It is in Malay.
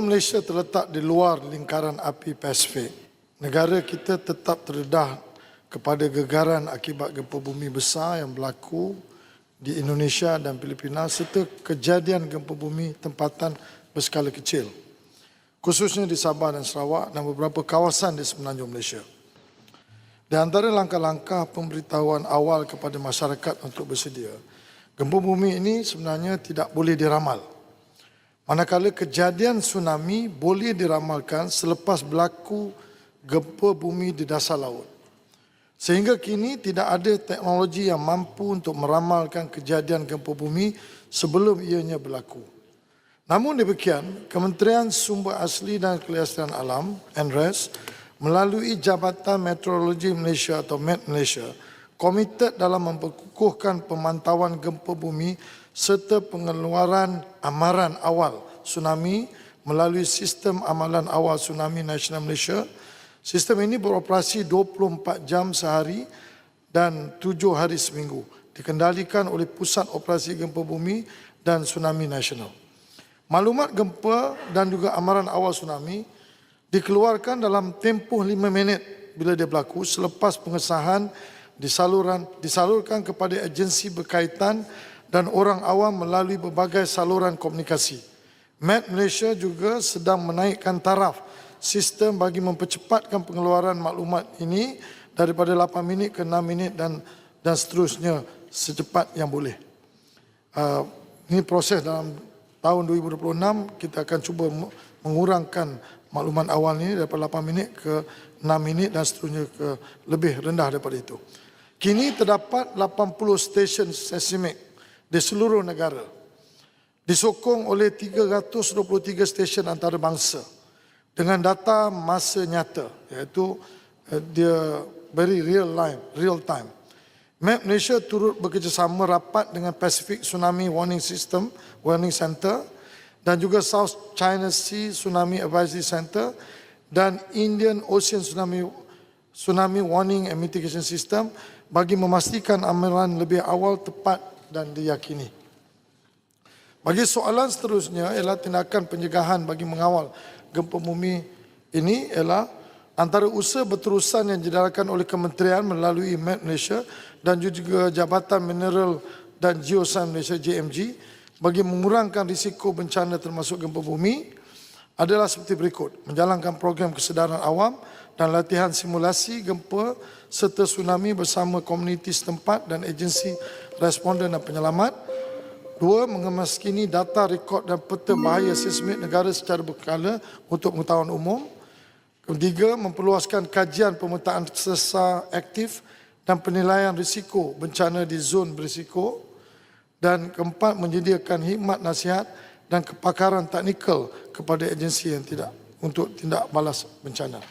Malaysia terletak di luar lingkaran api Pasifik, negara kita tetap terdedah kepada gegaran akibat gempa bumi besar yang berlaku di Indonesia dan Filipina serta kejadian gempa bumi tempatan berskala kecil khususnya di Sabah dan Sarawak dan beberapa kawasan di semenanjung Malaysia. Di antara langkah-langkah pemberitahuan awal kepada masyarakat untuk bersedia, gempa bumi ini sebenarnya tidak boleh diramal. Manakala kejadian tsunami boleh diramalkan selepas berlaku gempa bumi di dasar laut. Sehingga kini tidak ada teknologi yang mampu untuk meramalkan kejadian gempa bumi sebelum ianya berlaku. Namun demikian, Kementerian Sumber Asli dan Kelestarian Alam, NRES, melalui Jabatan Meteorologi Malaysia atau MET Malaysia, komited dalam memperkukuhkan pemantauan gempa bumi serta pengeluaran amaran awal tsunami melalui sistem amalan awal tsunami Nasional Malaysia. Sistem ini beroperasi 24 jam sehari dan 7 hari seminggu. Dikendalikan oleh Pusat Operasi Gempa Bumi dan Tsunami Nasional. Maklumat gempa dan juga amaran awal tsunami dikeluarkan dalam tempoh 5 minit bila dia berlaku selepas pengesahan disalurkan kepada agensi berkaitan dan orang awam melalui berbagai saluran komunikasi. Met Malaysia juga sedang menaikkan taraf sistem bagi mempercepatkan pengeluaran maklumat ini daripada 8 minit ke 6 minit dan dan seterusnya secepat yang boleh. Uh, ini proses dalam tahun 2026 kita akan cuba mengurangkan makluman awal ini daripada 8 minit ke 6 minit dan seterusnya ke lebih rendah daripada itu. Kini terdapat 80 stesen seismik di seluruh negara disokong oleh 323 stesen antarabangsa dengan data masa nyata iaitu uh, dia very real time real time. Map Malaysia turut bekerjasama rapat dengan Pacific Tsunami Warning System, Warning Center dan juga South China Sea Tsunami Advisory Center dan Indian Ocean Tsunami Tsunami Warning and Mitigation System bagi memastikan amalan lebih awal tepat dan diyakini. Bagi soalan seterusnya ialah tindakan pencegahan bagi mengawal gempa bumi ini ialah antara usaha berterusan yang didalkan oleh kementerian melalui MET Malaysia dan juga Jabatan Mineral dan Geosains Malaysia JMG bagi mengurangkan risiko bencana termasuk gempa bumi adalah seperti berikut. Menjalankan program kesedaran awam dan latihan simulasi gempa serta tsunami bersama komuniti setempat dan agensi responden dan penyelamat. Dua, mengemaskini data rekod dan peta bahaya seismik negara secara berkala untuk pengetahuan umum. Ketiga, memperluaskan kajian pemetaan sesar aktif dan penilaian risiko bencana di zon berisiko. Dan keempat, menyediakan hikmat nasihat dan kepakaran teknikal kepada agensi yang tidak untuk tindak balas bencana.